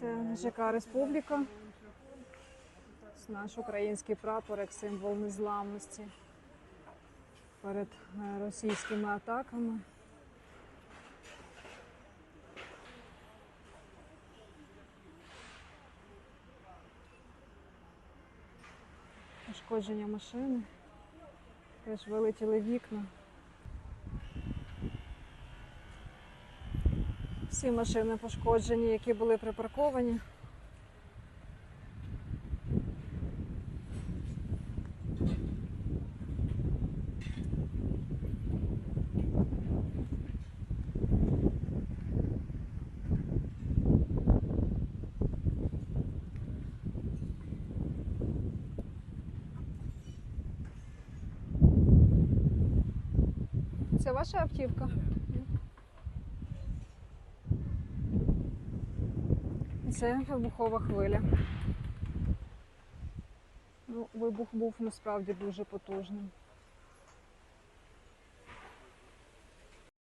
Це ЖК Республіка. Наш український прапор як символ незламності перед е, російськими атаками. Пошкодження машини. Теж вилетіли вікна. Всі машини пошкоджені, які були припарковані. Ваша автівка? Це вибухова хвиля. Ну, вибух був насправді дуже потужним.